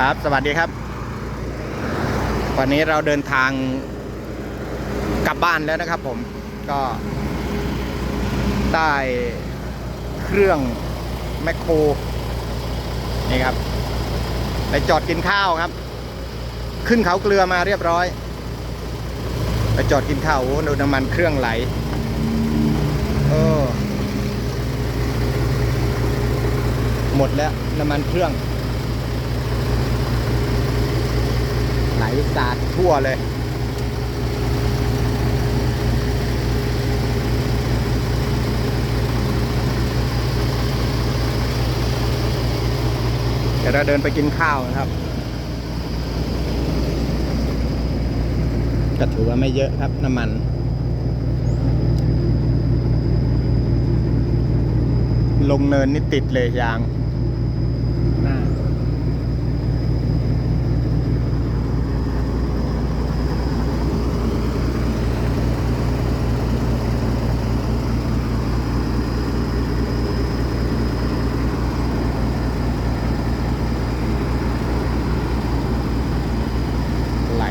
ครับ สวัสดีครับ วันนี้เราเดินทางกลับบ้านแล้วนะครับผมก็ได้เครื่องแมคโครนี่ครับ ไปจอดกินข้าวครับ ขึ้นเขาเกลือมาเรียบร้อย ไปจอดกินข้าวโอ้ดูน้ำมันเครื่องไหลเออหมดแล้วน้ำมันเครื่อง ไหลสาดทั่วเลยเดี๋ยวเราเดินไปกินข้าวนะครับ ก็ถือว่าไม่เยอะครับน้ำมัน ลงเนินนี่ติดเลยยางหน้า ไหล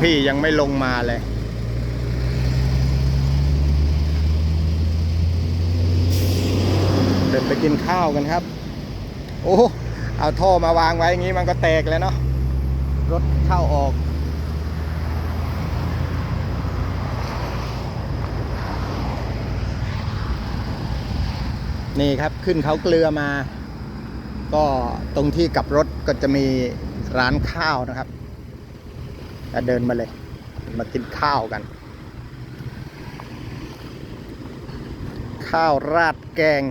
พี่ยังไม่ลงมาเลย เดินไปกินข้าวกันครับ โอ้เอาท่อมาวางไว้อย่างนี้มันก็แตกแล้วเนาะรถเข้าออกนี่ครับขึ้นเขาเกลือมา ก็ตรงที่กลับรถก็จะมีร้านข้าวนะครับ ก็เดินมาเลย มากินข้าวกัน ข้าวราดแกง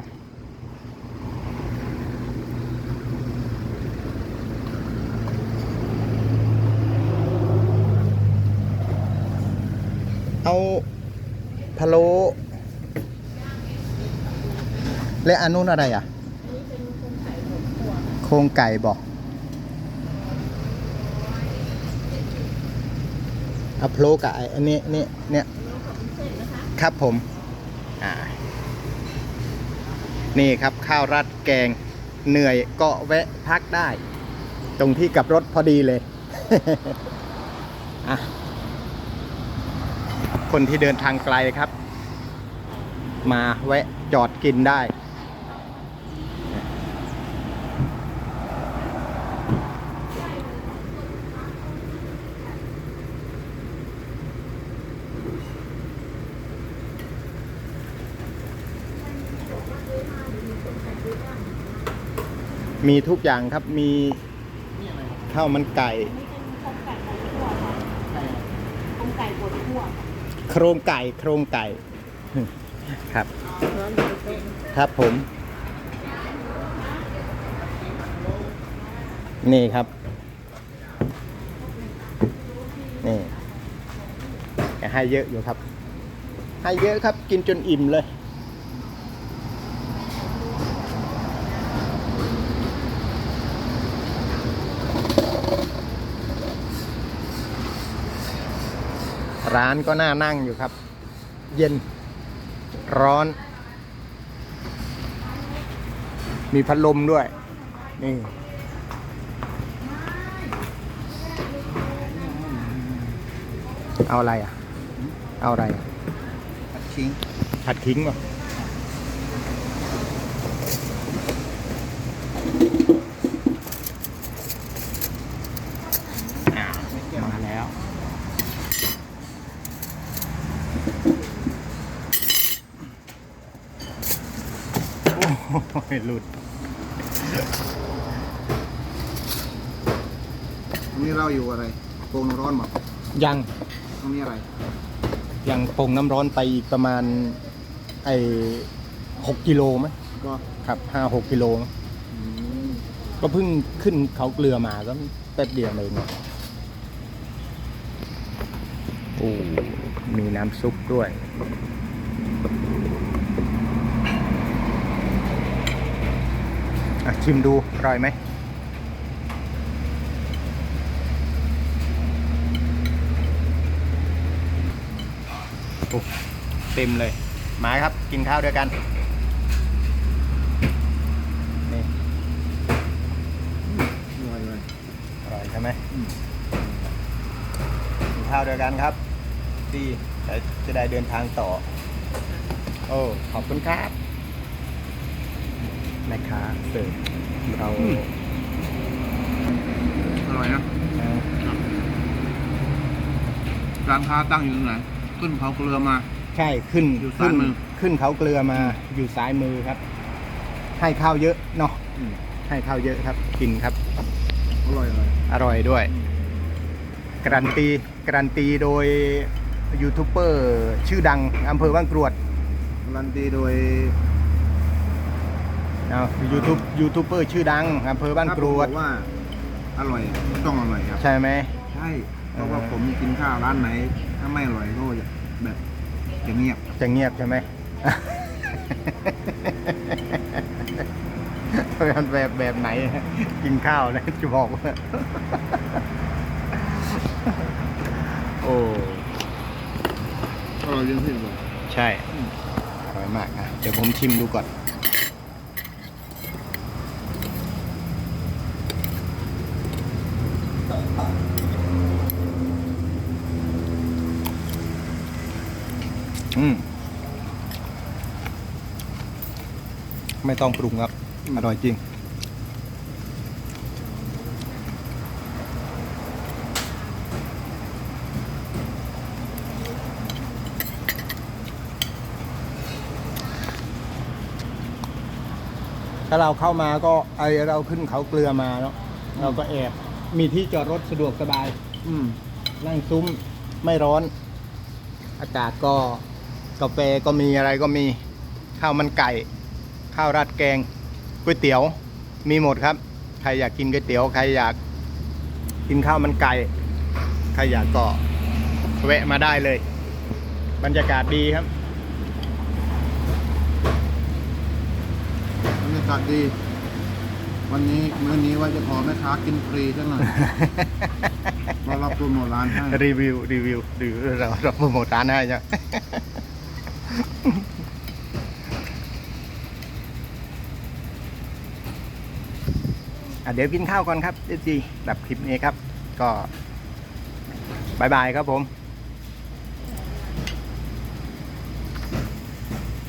เอาพะโล้และอันนู้นอะไรอะ โครงไก่บอก เอาพะโล้กับไอ้อันนี้นี่เนี่ยครับผมอ่านี่ครับข้าวราดแกงเหนื่อยก็แวะพักได้ ตรงที่กลับรถพอดีเลย คนที่เดินทางไกลครับ มาแวะจอดกินได้ มีทุกอย่างครับมีข้าวมันไก่ต้มไก่บดทั่วโครงไก่โครงไก่ ครับ ครับผม นี่ครับ นี่แกให้เยอะอยู่ครับ ให้เยอะครับกินจนอิ่มเลย ร้านก็น่านั่งอยู่ครับ เย็นร้อน มีพัดลมด้วย นี่ เอาอะไรอะ เอาอะไรอะผัดชิงผัดทิ้งป่ะอ่ามาแล้ว โอ้ ยหลุด ตรงนี้เราอยู่อะไรโป่งน้ำร้อนหมดยังตรงนี้อะไร ยังปงน้ำร้อนไปอีกประมาณไอ้หกกิโลไหมก็ครับห้าหกกิโลมั้งอืมก็เพิ่งขึ้นเขาเกลือมาก็แป๊บเดียวเองโอ้ มีน้ำซุปด้วย อะ ชิมดูอร่อยไหมโอ้เต็มเลยมาครับกินข้าวด้วยกัน นี่อร่อยเลยอร่อยใช่ไหมอืมกินข้าวด้วยกันครับดีจะจะได้เดินทางต่อ โอ้ ขอบคุณครับ แม่ค้าเสิร์ฟเราอร่อยนะเอ่อร้านค้าตั้งอยู่ตรงไหนขึ้นเขาเกลือมา ใช่ขึ้นอยู่ขึ้ซ้านยมือขึ้นเขาเกลือมาอยู่ซ้ายมือครับ ให้ข้าวเยอะเนาะให้ข้าวเยอะครับ กินครับ อร่อยเลย อร่อยด้วย การันตีการันตีโดยยูทูบเบอร์ชื่อดังอำเภอบ้านกรวด การันตีโดย ยูทูบยูทูบเบอร์ชื่อดังอำเภอบ้านกรวดถ้าผมบอกว่าอร่อยต้องอร่อยครับ ใช่ไหม ใช่ เพราะว่าเออ ผมกินข้าวร้านไหน ถ้าไม่อร่อยก็จะแบบจะเงียบจะเงียบใช่ไหม มันแบบแบบไหน กินข้าวนะจะบอกว่า โอ้ อร่อยจริงที่บอกใช่อร่อยมากอะเดี๋ยวผมชิมดูก่อน อืมไม่ต้องปรุงครับ อร่อยจริง ถ้าเราเข้ามาก็ไอเราขึ้นเขาเกลือมาเนาะเราก็แอบ มีที่จอดรถสะดวกสบาย อืม นั่งซุ้มไม่ร้อน อากาศก็ กาแฟก็มีอะไรก็มีข้าวมันไก่ ข้าวราดแกงก๋วยเตี๋ยวมีหมดครับ ใครอยากกินก๋วยเตี๋ยวใครอยากกินข้าวมันไก่ใครอยากก็แวะมาได้เลย บรรยากาศดีครับบรรยากาศดี วันนี้มื้อนี้ว่าจะขอแม่ค้ากินฟรีสักหน่อยเรารับโปรโมทร้านให้รีวิวรีวิวหรือเราเราโปรโมทร้านให้ใช่ไหมอะ เดี๋ยวกินข้าวก่อนครับเอจีแบบคลิปนี้ครับ ก็บายบายครับผม